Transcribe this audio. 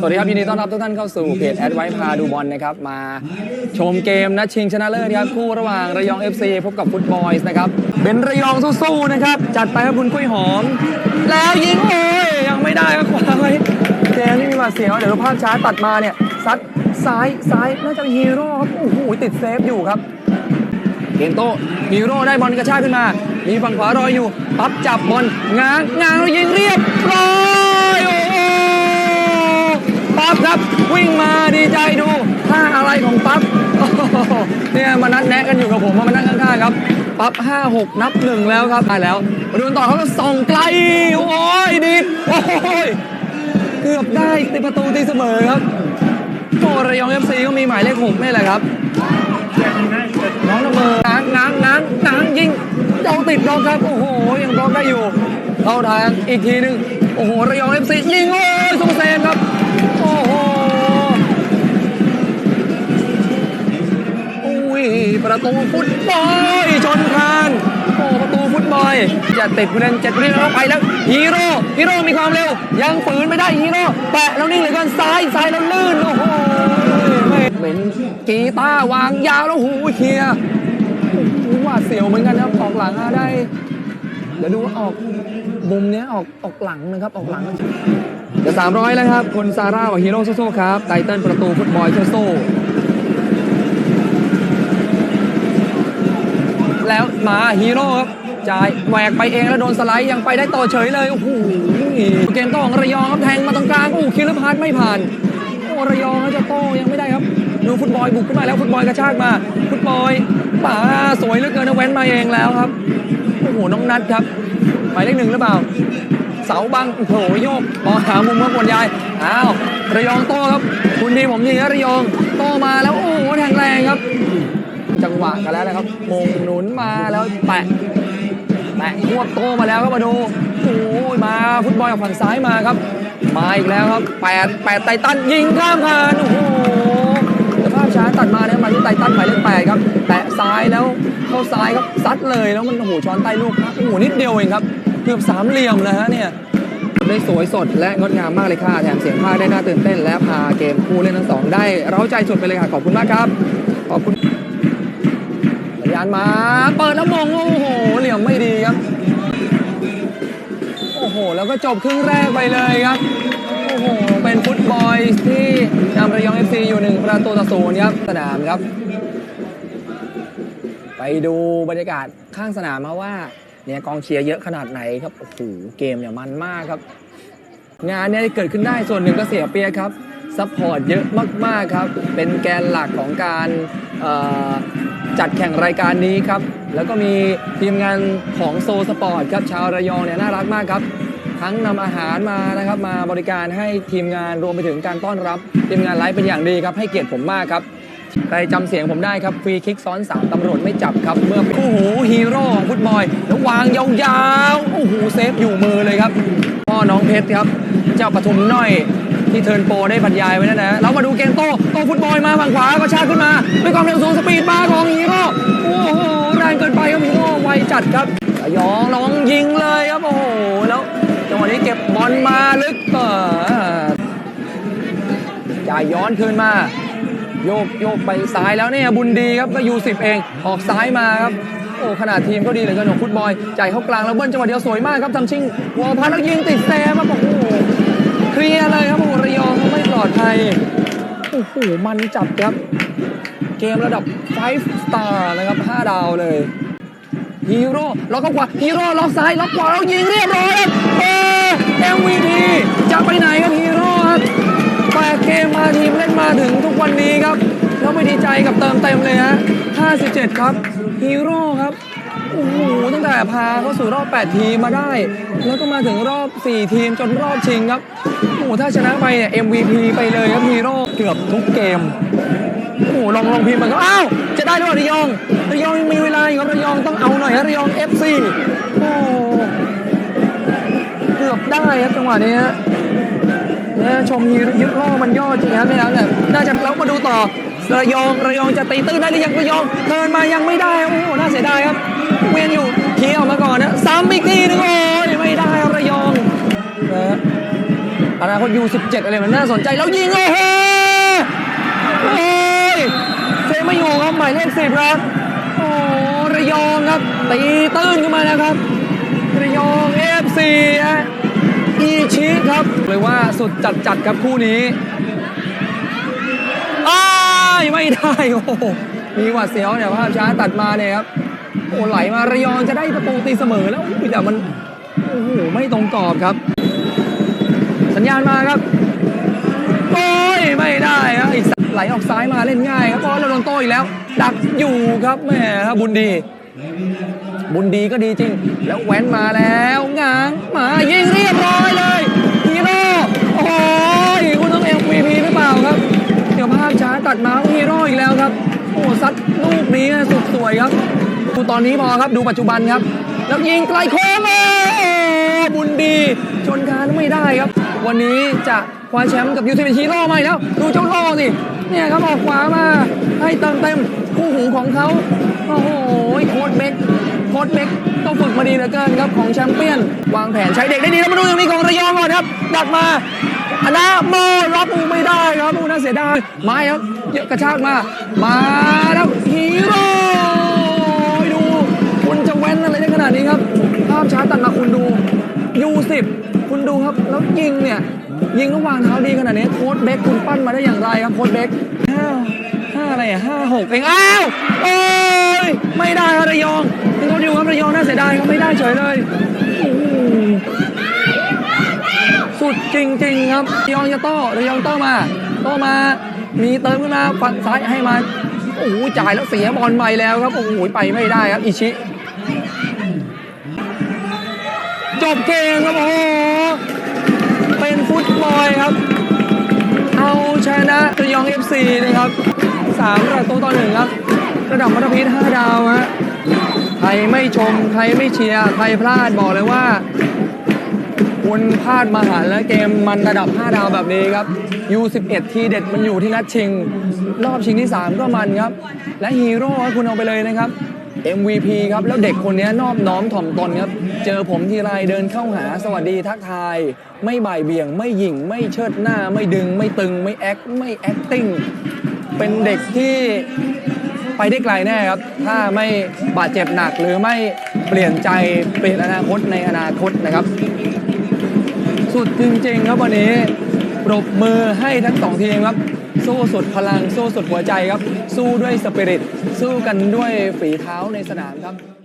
สวัสดีครับยินดีต้อนรับทุกท่านเข้าสู่เพจแอดไวพาดูบอลนะครับมาชมเกมนัดชิงชนะเลิศครับคู่ระหว่างระยอง FC พบกับฟุตบอลส์นะครับเป็นระยองสู้ๆนะครับจัดไปครับคุณกุ้ยหอม แล้วยิงโอ้ยยังไม่ได้ครับขวาไว้เกมนี่มีหวาดเสียวเดี๋ยวภาพช้าตัดมาเนี่ยซัดซ้ายซ้ายน่าจะฮีโร่ครับโอ้โหติดเซฟอยู่ครับเกมโตฮีโร่ได้บอลกระชากขึ้นมา มีฝั่งขวารอยอยู่ปั๊บจับบอลง้างง้างแล้วยิงเรียบร้อย ปั๊บวิ่งมาดีใจดูท่าอะไรของปั๊บเนี่ยมานัดแนะกันอยู่กับผมมามานั่งข้างๆครับ ปั๊บ5 6 นับหนึ่งแล้วครับได้แล้วมาดูกันต่อเขาก็ส่องไกลโอ้ยดีโอ้ยเกือบได้ตีประตูตีเสมอครับโอ้ระยองเอฟซีก็มีหมายเลขหกนี่แหละครับน้องละเมอง้างง้างง้างง้างยิงเจ้าติดบล็อกครับโอ้โหยังบล็อกได้อยู่เข้าทางอีกทีหนึงโอ้โหระยองเอฟซียิงโอ้ยสงเซ ประตูฟุตบอลชนคานโอ้ประตูฟุตบอลจะติดผู้เล่นเจ็ดผู้เล่นแล้วไปแล้วฮีโร่ฮีโร่มีความเร็ว ยังฝืนไม่ได้ฮีโร่แปะแล้วนิ่งเลยกันซ้ายซ้ายแล้วลื่นโอ้โหไม่เป็นกีตาร์วางยาวแล้วหูเคียร์โอ้โหหวาเสียวเหมือนกันครับออกหลังได้เดี๋ยวดูว่าออกมุมเนี้ยออกออกหลังนะครับออกหลังเดี๋ยวสามร้อยแล้วครับคุณซาร่ากับฮีโร่โซ่ๆครับไตเติ้ลประตูฟุตบอลโซ่ๆ แล้วมาฮีโร่ครับจ่ายแหวกไปเองแล้วโดนสไลด์ยังไปได้ต่อเฉยเลยโอ้โหเกมโต้ของระยองครับแทงมาตรงกลางโอ้คิรพัฒน์ไม่ผ่านโอ้ระยองเขาจะโต้ยังไม่ได้ครับดูฟุตบอลบุกขึ้นมาแล้วฟุตบอลกระชากมา ฟุตบอลป่าสวยเหลือเกินนะแว้นมาเองแล้วครับโอ้โหน้องนัดครับหมายเลขหนึ่งหรือเปล่า เสาบังโอ้โหโยกบอลหามุมครับบนยายอ้าวระยองโต้ครับ คุณทีผมยิงนะระยองโต้มาแล้วโอ้โหแทงแรงครับ จังหวะกันแล้วนะครับมงหนุนมาแล้วแปะแตะควบโตมาแล้วครับมาดูโอ้ยมาฟุตบอลจากฝั่งซ้ายมาครับ มาอีกแล้วครับแปดแปดไตตันยิงข้ามคานโอ้โหภาพช้าตัดมาเนี่ยมาที่ไตตันหมายเลขแปดครับ แตะซ้ายแล้วเข้าซ้ายครับซัดเลยแล้วมันโอ้โหช้อนใต้ลูกครับโอ้โหนิดเดียวเองครับเกือบสามเหลี่ยมนะฮะเนี่ยได้สวยสดและงดงามมากเลยค่ะ แถมเสียงภาคได้น่าตื่นเต้น และพาเกมคู่เล่นทั้งสองได้ เร้าใจสุดไปเลยค่ะ ขอบคุณมากครับ ขอบคุณ สัญญาณมา เปิดแล้วมงโอ้โห เหลี่ยมไม่ดีครับ โอ้โห แล้วก็จบครึ่งแรกไปเลยครับ โอ้โห เป็นฟุตบอลที่นำระยองเอฟซีอยู่หนึ่งประตูต่อศูนย์ครับสนามครับ ไปดูบรรยากาศข้างสนามมาว่าเนี่ยกองเชียร์เยอะขนาดไหนครับ โอ้โห เกมเนี่ยมันมากครับ งานเนี่ยเกิดขึ้นได้ส่วนหนึ่งก็เสียเปียครับซัพพอร์ตเยอะมาก ๆ ครับ เป็นแกนหลักของการ จัดแข่งรายการนี้ครับ แล้วก็มีทีมงานของโซสปอร์ตครับชาวระยองเนี่ยน่ารักมากครับ ทั้งนำอาหารมานะครับมาบริการให้ทีมงานรวมไปถึงการต้อนรับ ทีมงานไลฟ์เป็นอย่างดีครับ ให้เกียรติผมมากครับ ใครจำเสียงผมได้ครับฟรีคิกซ้อนสามตำรวจไม่จับครับ เมื่อโอ้โหฮีโร่ของฟุตบอลแล้ววางยาวๆโอ้โหเซฟอยู่มือเลยครับพ่อน้องเพชรครับ เจ้าปทุมน้อย ที่เทิร์นโปรได้บรรยายไว้นั่นนะเรามาดูเกมโตโตฟุตบอลมาฝั่งขวาก็ชาขึ้นมาด้วยความเร็วสูงสปีดมาของฮีโร่โอ้โหแรงเกินไปครับฮีโร่ไวจัดครับยองระวังยิงเลยครับโอ้โหแล้วจังหวะนี้เก็บบอลมาลึกเออจ่ายย้อนคืนมา โยกโยกไปซ้ายแล้วเนี่ยบุญดีครับก็ยูสิบเองออกซ้ายมาครับโอ้ขนาดทีมก็ดีเลือเกินของฟุตบอลจ่ายเข้ากลางแล้วเบิ้ลจังหวะเดียวสวยมากครับทำชิงวอลพันแล้วยิงติดแซมครับโอ้โห ลียร์เลยครับโอ้ระยองไม่ปลอดภัยโอ้โหมันจับครับ เกมระดับ 5 star นะครับ 5 ดาวเลยฮีโร่ล็อกเข้าขวาฮีโร่ล็อกซ้ายล็อกขวาแล้วยิงเรียบร้อยครับโอ้ MVP จะไปไหนครับฮีโร่ครับแปดเกมมาทีมเล่นมาถึงทุกวันนี้ครับแล้วไม่ดีใจกับเติมเต็มเลยฮะ57 ครับฮีโร่ครับ โอ้โหตั้งแต่พาเข้าสู่รอบ 8 ทีมมาได้ แล้วก็มาถึงรอบ 4 ทีมจนรอบชิงครับโอ้โหถ้าชนะไปเนี่ย MVP ไปเลยครับฮีโร่เกือบทุกเกมโอ้โหลองลองพิมพ์มันก็อ้าว จะได้หรือเปล่าระยองระยองยังมีเวลาอยู่ครับระยองต้องเอาหน่อยระยอง FC โอ้เกือบได้ครับจังหวะนี้ฮะเนี่ยชมฮียึดล่อมันยอดจริงครับเนี่ยเนี่ยน่าจะแล้วมาดูต่อระยองระยองจะตีตื้นได้หรือยังระยองเทินมายังไม่ได้โอ้โหน่าเสียดายครับ เวียนอยู่เคลียออกมาก่อนนะซ้ำอีกทีนึงโอ้ยไม่ได้ระยองนะฮะอนาคตยู17อะไรมันน่าสนใจแล้วยิงโอ้โหโอ้ยเซฟไม่อยู่ครับหมายเลขสิบครับโอ้ระยองครับตีตื้นขึ้นมาแล้วครับ ระยองเอฟซีอีชิครับเลยว่าสุดจัดจัดครับคู่นี้อ้ายไม่ได้โอ้โหมีหวัดเสียวเนี่ยภาพช้าตัดมาเนี่ยครับ โอ้ไหลมาระยองจะได้ประตูตีเสมอแล้วอุ้ยแต่มันโอ้โหไม่ตรงกรอบครับ สัญญาณมาครับโอ้ยไม่ได้ครับอีกไหลออกซ้ายมาเล่นง่ายครับเพราะเราโดนโต้อีกแล้ว ดักอยู่ครับแหม่ครับบุญดี บุญดีก็ดีจริง แล้วแหวนมาแล้วง้างมายิงเรียบร้อยเลยฮีโร่โอ้ยคุณต้อง MVP หรือเปล่าครับเดี๋ยวภาพช้าตัดมาฮีโร่อีกแล้วครับโอ้ซัดลูกนี้สุดสวยครับ ดูตอนนี้พอครับดูปัจจุบันครับ แล้วยิงไกลโค้งบุญดีชนคานไม่ได้ครับ วันนี้จะคว้าแชมป์กับยูเทูบฮีโร่มาอีกแล้วดูเจ้าโล่สิเนี่ยครับออกขวามาให้เติมเต็มคู่หูของเขาโอ้โหโค้ดเบกโค้ดเบกต้องฝึกมาดีเหลือเกินครับของแชมเปี้ยน วางแผนใช้เด็กได้ดีแล้วมาดูตรงนี้ของระยองก่อนครับดักมาอันาโมรับอูไม่ได้ครับอูน่าเสียดายไม้ครับเยอะกระชากมา มาแล้วฮีโร่ สิบคุณดูครับแล้วยิงเนี่ยยิงระหว่างเท้าดีขนาดนี้โค้ดเบคคุณปั้นมาได้อย่างไรครับโค้ดเบคห้าห้าอะไรอะห้าหกเองอ้าวโอ้ยไม่ได้ครับระยองยังเขาดูครับระยองน่าเสียดายครับไม่ได้เฉยเลยโอ้โหสุดจริง ๆ ครับระยองจะโต้ระยองโต้มาโต้มามีเติมขึ้นมาฝั่งซ้ายให้มาโอ้โหจ่ายแล้วเสียบอลไปแล้วครับโอ้โหไปไม่ได้ครับอิชิ จบเกมครับโอ้โหเป็นฟุตบอลครับ เอาชนะระยอง FC นะครับสามประตูต่อหนึ่งครับ ระดับมัธพิษ5ดาวฮะใครไม่ชมใครไม่เชียร์ใครพลาดบอกเลยว่าคุณพลาดมหันต์และเกมมันระดับ 5 ดาวแบบนี้ครับ U11 ทีเด็ดมันอยู่ที่นัดชิง รอบชิงที่ 3 ก็มันครับ และฮีโร่คุณเอาไปเลยนะครับ MVP ครับ แล้วเด็กคนนี้นอบน้อมถ่อมตนครับ เจอผมทีไรเดินเข้าหาสวัสดีทักทาย ไม่บ่ายเบี่ยง ไม่หยิ่ง ไม่เชิดหน้า ไม่ดึง ไม่ตึง ไม่แอค ไม่แอคติ้ง เป็นเด็กที่ไปได้ไกลแน่ครับ ถ้าไม่บาดเจ็บหนักหรือไม่เปลี่ยนใจเปลี่ยนอนาคตในอนาคตนะครับ สุดจริงๆครับวันนี้ปรบมือให้ทั้งสองทีมครับ สู้สุดพลังสู้สุดหัวใจครับ สู้ด้วยสปิริต สู้กันด้วยฝีเท้าในสนามครับ